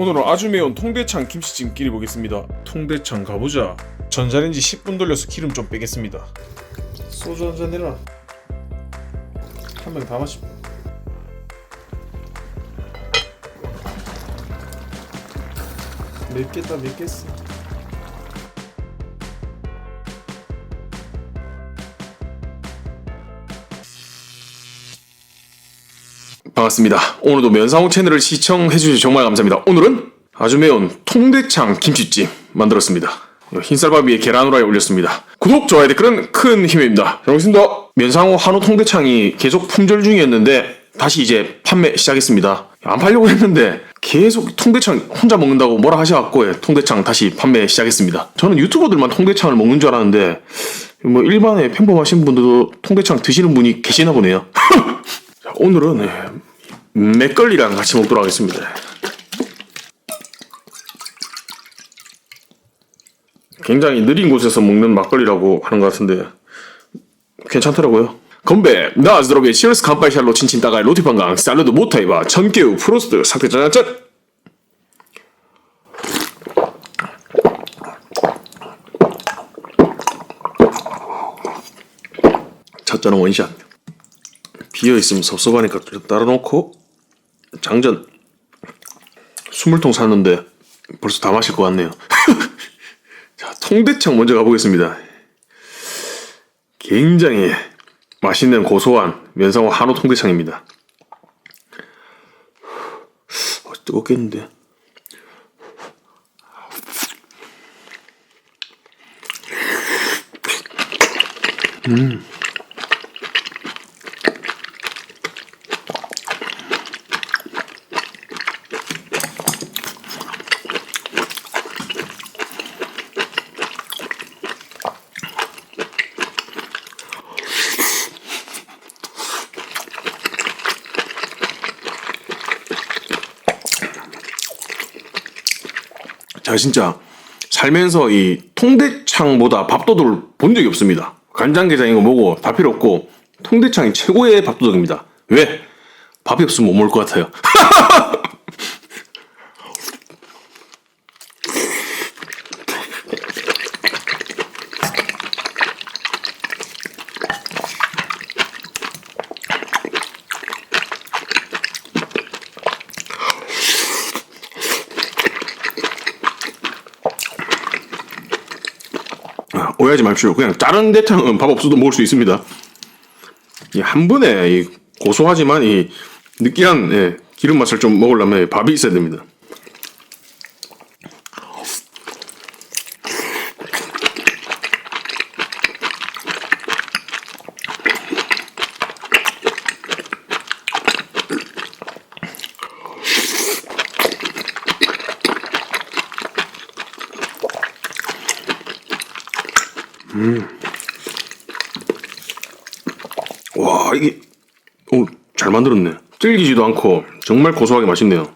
오늘은 아주 매운 통대창 김치찜 끼리 보겠습니다. 통대창 가보자. 전자레인지 10분 돌려서 기름 좀 빼겠습니다. 소주 한잔 내라. 한명다 마시. 맵겠다 맵겠어. 반갑습니다. 오늘도 면상호 채널을 시청해주셔서 정말 감사합니다. 오늘은 아주 매운 통대창 김치찜 만들었습니다. 흰쌀밥 위에 계란 후라이 올렸습니다. 구독, 좋아요, 댓글은 큰 힘입니다. 잘 먹겠습니다. 면상호 한우 통대창이 계속 품절 중이었는데 다시 이제 판매 시작했습니다. 안 팔려고 했는데 계속 통대창 혼자 먹는다고 뭐라 하셔갖고 예, 통대창 다시 판매 시작했습니다. 저는 유튜버들만 통대창을 먹는 줄 알았는데 뭐 일반의 평범하신 분들도 통대창 드시는 분이 계시나 보네요. 자, 오늘은 예, 맥걸리랑 같이 먹도록 하겠습니다. 굉장히 느린 곳에서 먹는 막걸리라고 하는 것 같은데 괜찮더라고요. 건배, 나 zdrowie, cheers, 간파이 샬로, 친친 따가이, 로티판강, 샐러드 모타이바, 전개우, 프로스트, 사태 짜잔짠! 첫 잔은 원샷. 비어 있으면 섭섭하니까 좀 따라 놓고 장전 20통 샀는데 벌써 다 마실 것 같네요. 자, 통대창 먼저 가보겠습니다. 굉장히 맛있는 고소한 면상호 한우 통대창입니다. 어, 뜨겁겠는데? 제가 진짜 살면서 이 통대창보다 밥도둑을 본 적이 없습니다. 간장게장 이거 뭐고 다 필요 없고 통대창이 최고의 밥도둑입니다. 왜? 밥이 없으면 못 먹을 것 같아요. 아, 오해하지 마십시오. 그냥 다른 대창은 밥 없어도 먹을 수 있습니다. 이 한 번에 이 고소하지만 이 느끼한 예, 기름 맛을 좀 먹으려면 밥이 있어야 됩니다. 와 이게 오, 잘 만들었네. 질기지도 않고 정말 고소하게 맛있네요.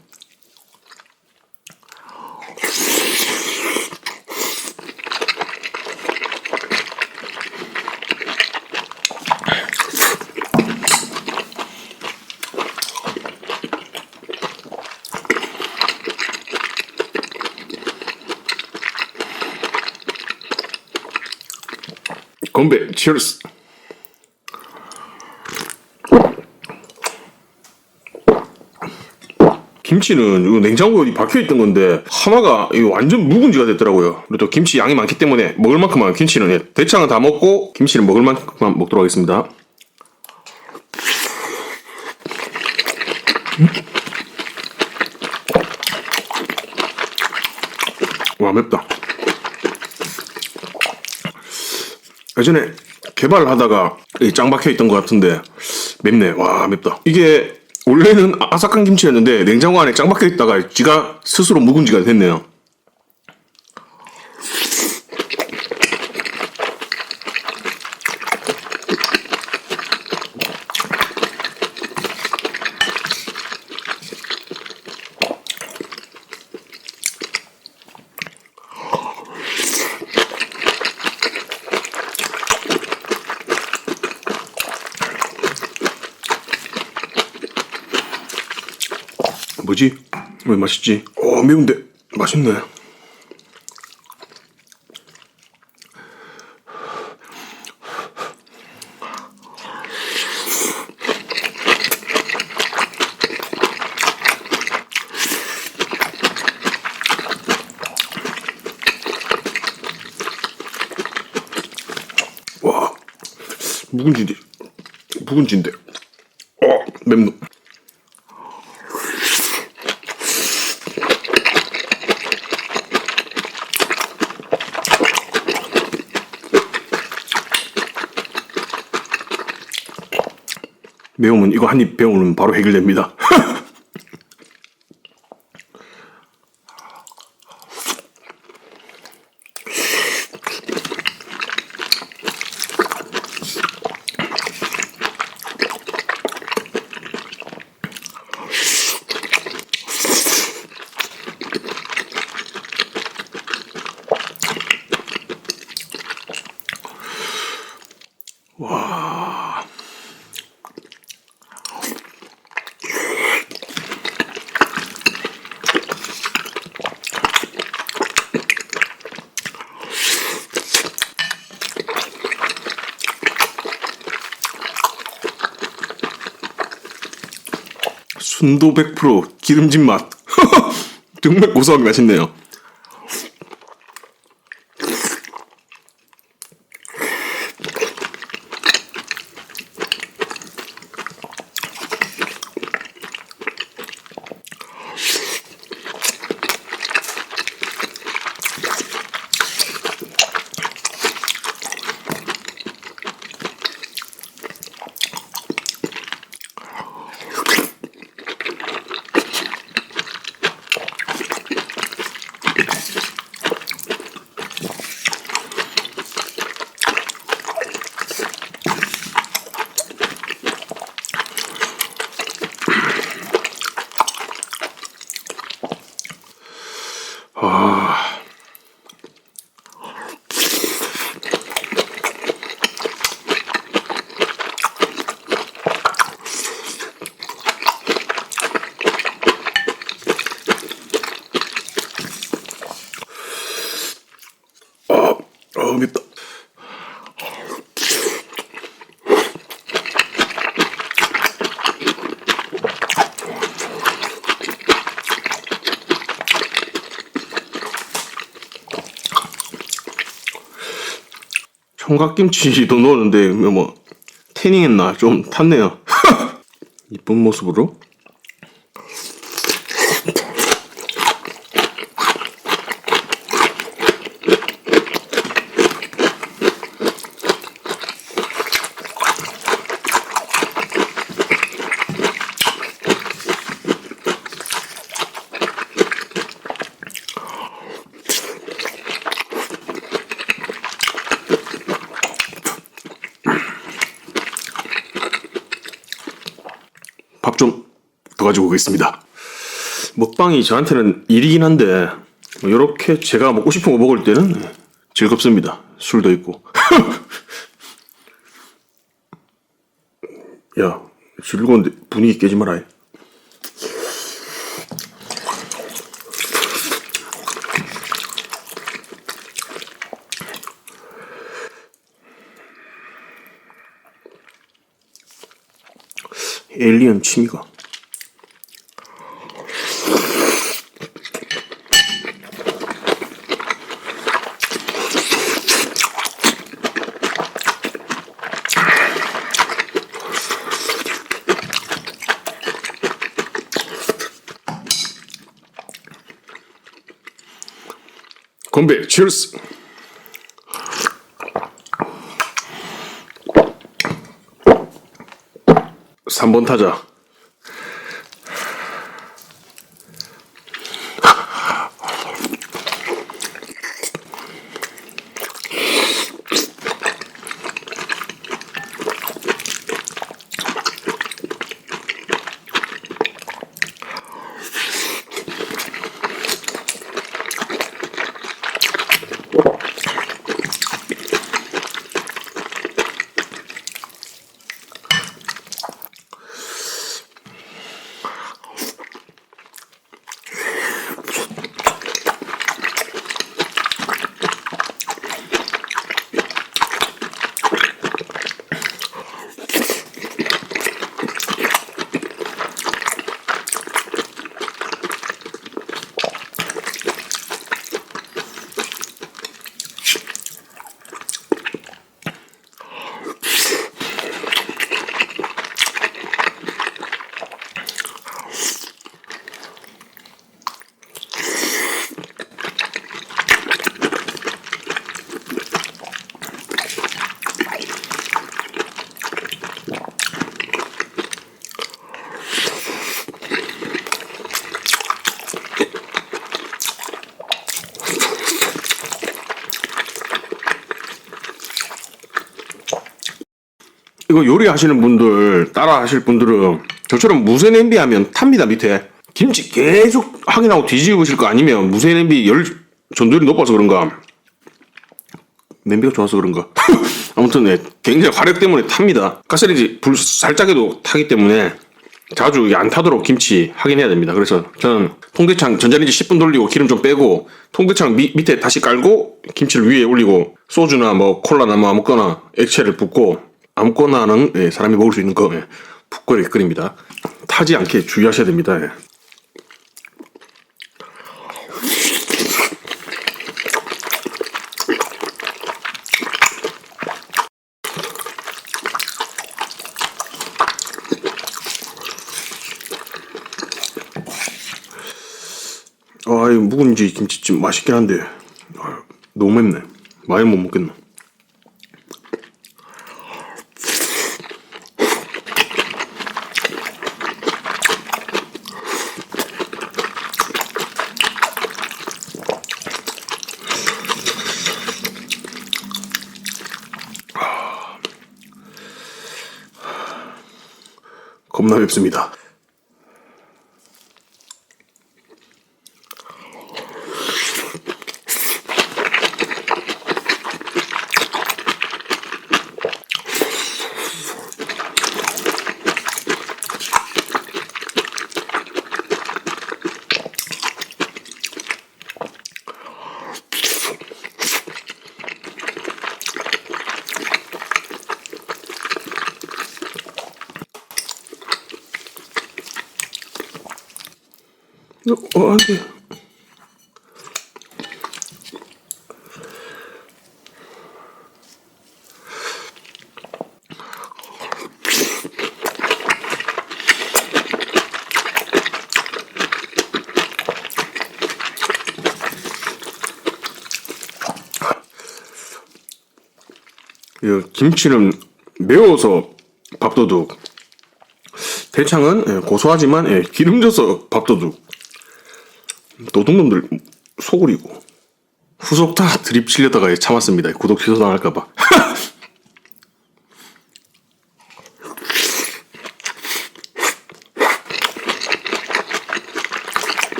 치얼스. 김치는 이거 냉장고에 박혀 있던 건데 하나가 이거 완전 묵은지가 됐더라고요. 그리고 또 김치 양이 많기 때문에 먹을 만큼만 김치는 예, 대창은 다 먹고 김치는 먹을 만큼만 먹도록 하겠습니다. 와 맵다. 예전에 개발을 하다가 이짱 박혀 있던 것 같은데 맵네. 와 맵다. 이게 원래는 아삭한 김치였는데 냉장고 안에 짱 박혀 있다가 지가 스스로 묵은지가 됐네요. 뭐지? 왜 맛있지? 어 매운데 맛있네. 와 묵은지인데 묵은지인데 어 맵노 매우면 이거 한 입 배우면 바로 해결됩니다 순도 100% 기름진 맛. 정말 고소하게 맛있네요 아, 아 맵다 총각김치도 넣었는데 뭐 태닝했나? 좀 탔네요. 이쁜 모습으로 밥 좀 더 가지고 오겠습니다. 먹방이 저한테는 일이긴 한데 이렇게 제가 먹고 싶은 거 먹을 때는 즐겁습니다. 술도 있고. 야 즐거운데 분위기 깨지 마라. 에일리언 취미가. 건배, cheers. 삼번 타자. 이거 요리하시는 분들 따라 하실 분들은 저처럼 무쇠 냄비 하면 탑니다 밑에. 김치 계속 확인하고 뒤집으실 거 아니면 무쇠 냄비 열 전도율이 높아서 그런가. 냄비가 좋아서 그런가. 아무튼 네, 굉장히 화력 때문에 탑니다. 가스레인지 불 살짝 해도 타기 때문에 자주 안 타도록 김치 확인해야 됩니다. 그래서 저는 통대창 전자레인지 10분 돌리고 기름 좀 빼고 통대창 미- 밑에 다시 깔고 김치를 위에 올리고 소주나 뭐 콜라나 뭐 아무거나 액체를 붓고 아무거나는 예, 사람이 먹을 수 있는 거 예, 이렇게 끓입니다 타지 않게 주의하셔야 됩니다 예. 아, 이 묵은지 김치찜 맛있긴 한데 아, 너무 맵네. 많이 못 먹겠나. 겁나 맵습니다. 어, 안 돼. 이 김치는 매워서 밥도둑. 대창은 예, 고소하지만 예, 기름져서 밥도둑. 도둑놈들 소굴이고 후속 다 드립 치려다가 참았습니다. 구독 취소 당할까봐.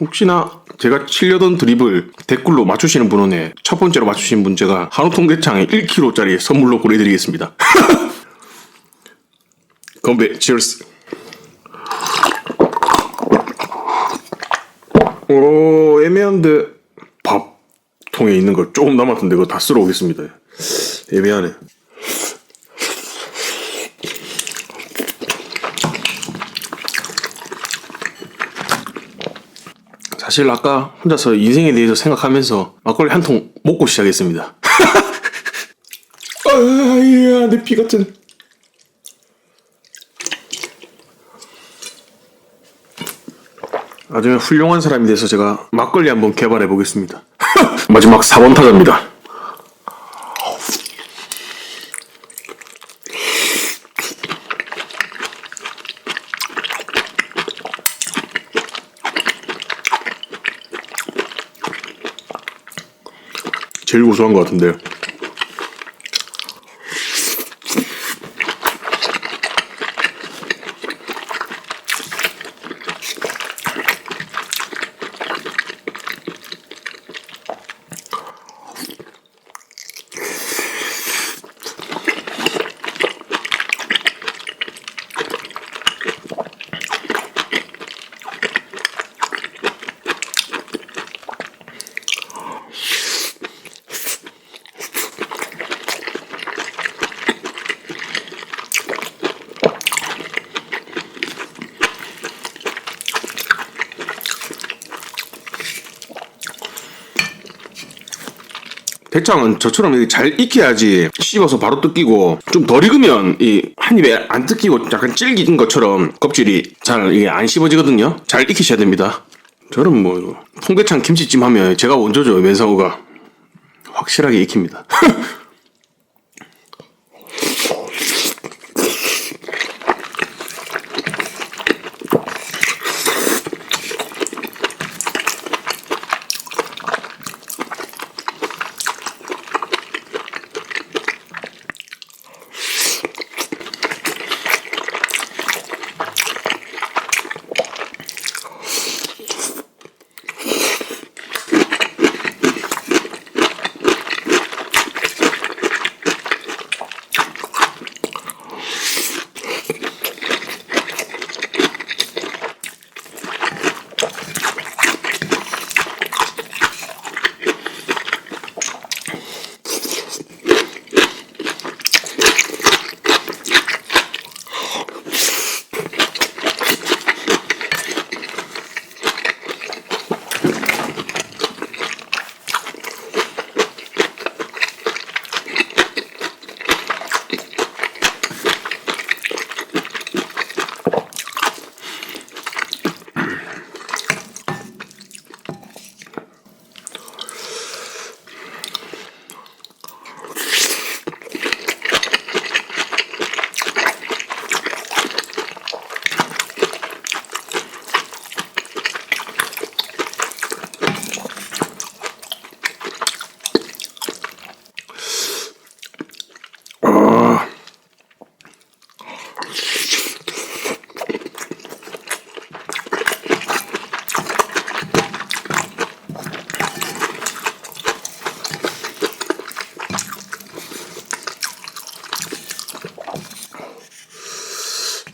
혹시나 제가 치려던 드립을 댓글로 맞추시는 분은 예, 첫 번째로 맞추신 분 제가 한우 통대창에 1kg짜리 선물로 보내드리겠습니다. 건배, 치얼스. 오, 애매한데 밥통에 있는 거 조금 남았던데 그거 다 쓸어 오겠습니다. 애매하네. 사실 아까 혼자서 인생에 대해서 생각하면서 막걸리 한 통 먹고 시작했습니다. 아야 내 피 같은. 나중에 훌륭한 사람이 돼서 제가 막걸리 한번 개발해 보겠습니다. 마지막 4번 타자입니다. 제일 고소한 것 같은데. 대창은 저처럼 잘 익혀야지 씹어서 바로 뜯기고 좀 덜 익으면 이 한 입에 안 뜯기고 약간 질긴 것처럼 껍질이 잘 이게 안 씹어지거든요. 잘 익히셔야 됩니다. 저는 뭐 통대창 김치찜 하면 제가 원조죠 면상우가 확실하게 익힙니다.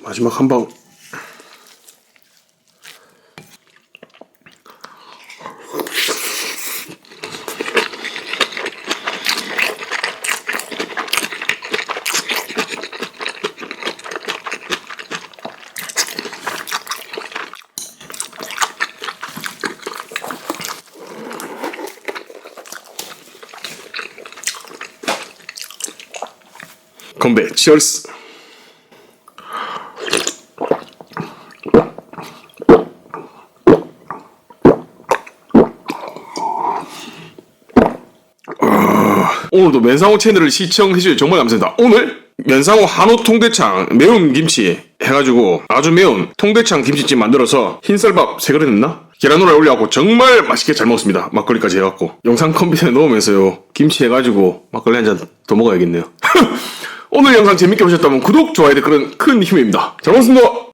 마지막 한 방. 건배, 치얼스. 아, 오늘도 면상호 채널을 시청해주셔서 정말 감사합니다. 오늘 면상호 한우 통대창 매운 김치 해가지고 아주 매운 통대창 김치찜 만들어서 흰쌀밥 세 그릇 했나? 계란 후라이 올려갖고 정말 맛있게 잘 먹었습니다. 막걸리까지 해갖고 영상 컴퓨터에 넣으면서요 김치 해가지고 막걸리 한 잔 더 먹어야겠네요. 오늘 영상 재밌게 보셨다면 구독, 좋아요, 댓글은 큰 힘입니다. 잘 먹었습니다.